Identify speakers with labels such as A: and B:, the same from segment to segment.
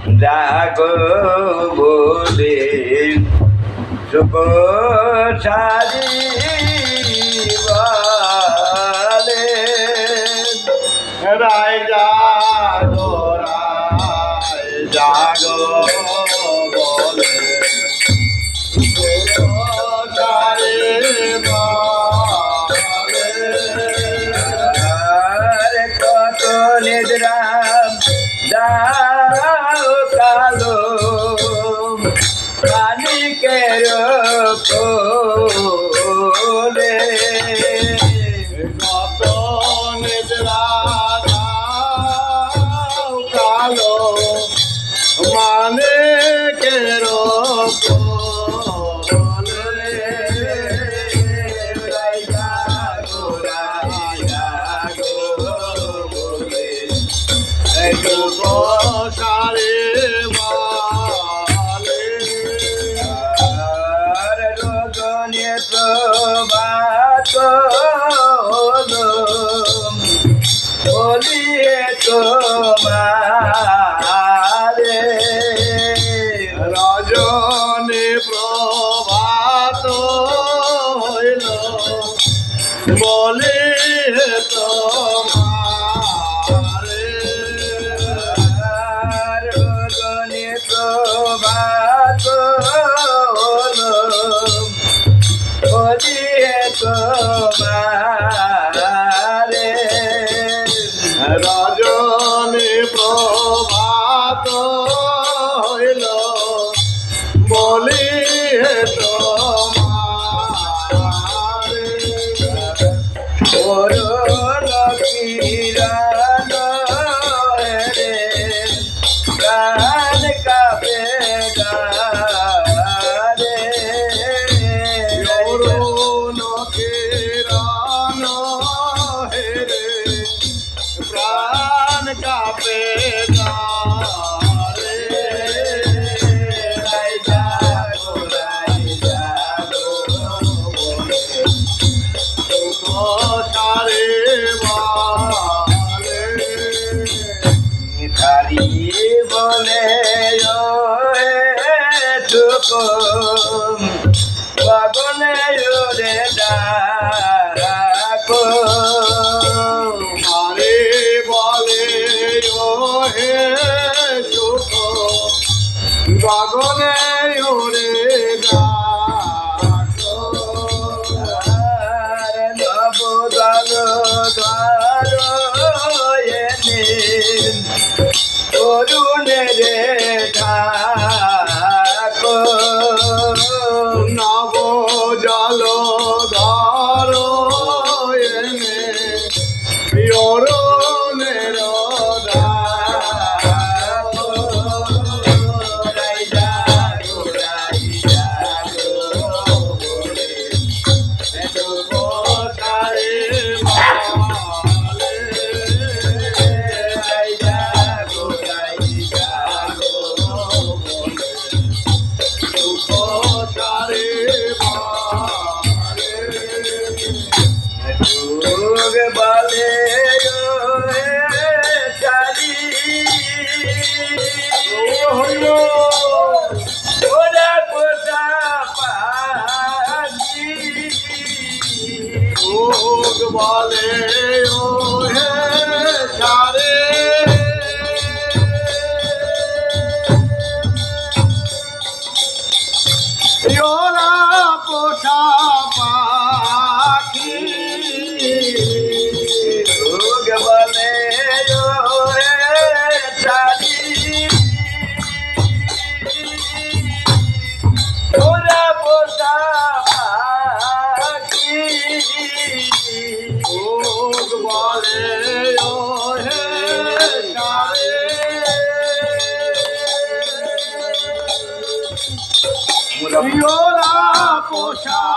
A: জাগো বলে সুখ সারি বলে।
B: রায় জাগো রায় জাগো 来吧。বলে পোষা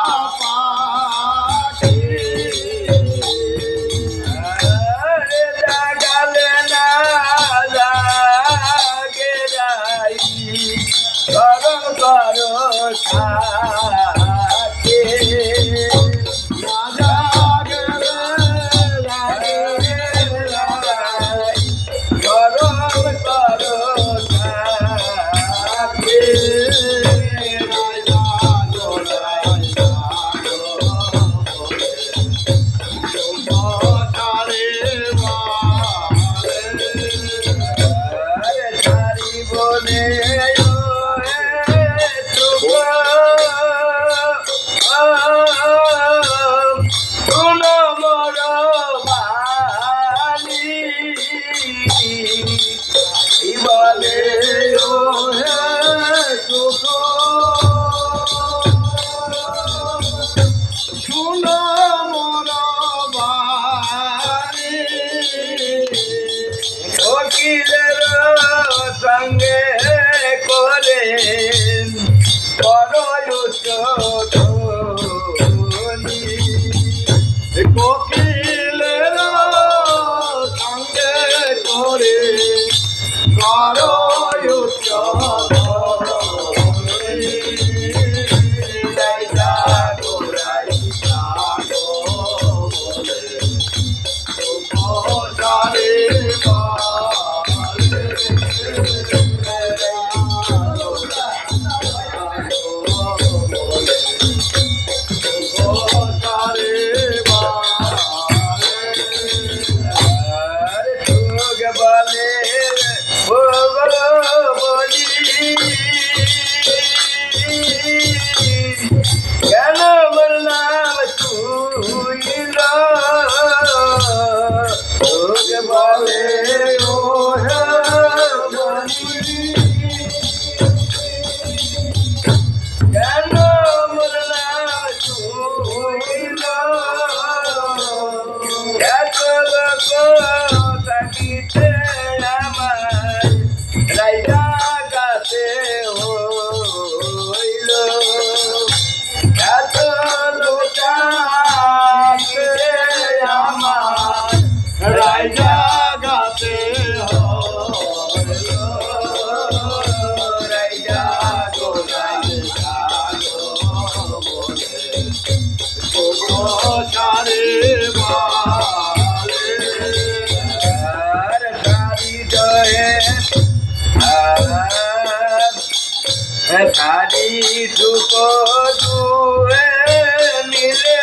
A: আর
B: সারি
A: দুয়ে মিলে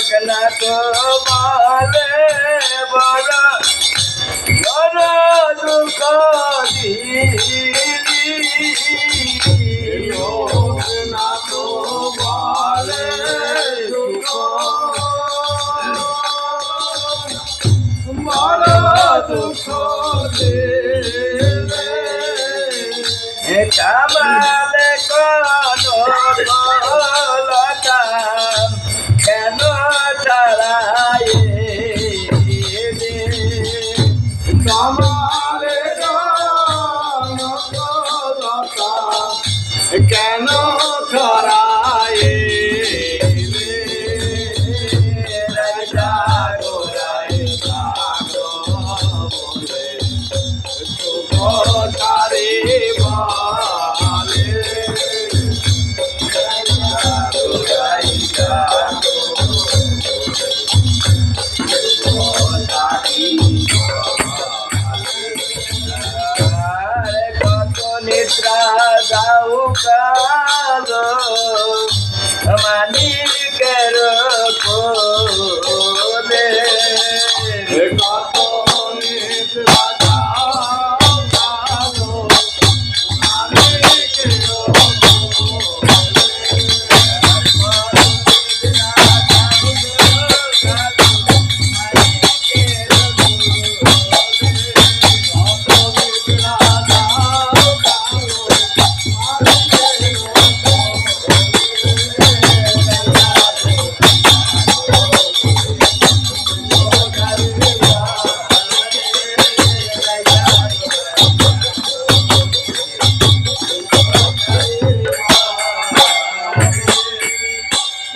A: કલા
B: તો મારે મારા મારા દુઃખી Come
A: on, let go. দাও কালো
B: মালিকের কোলে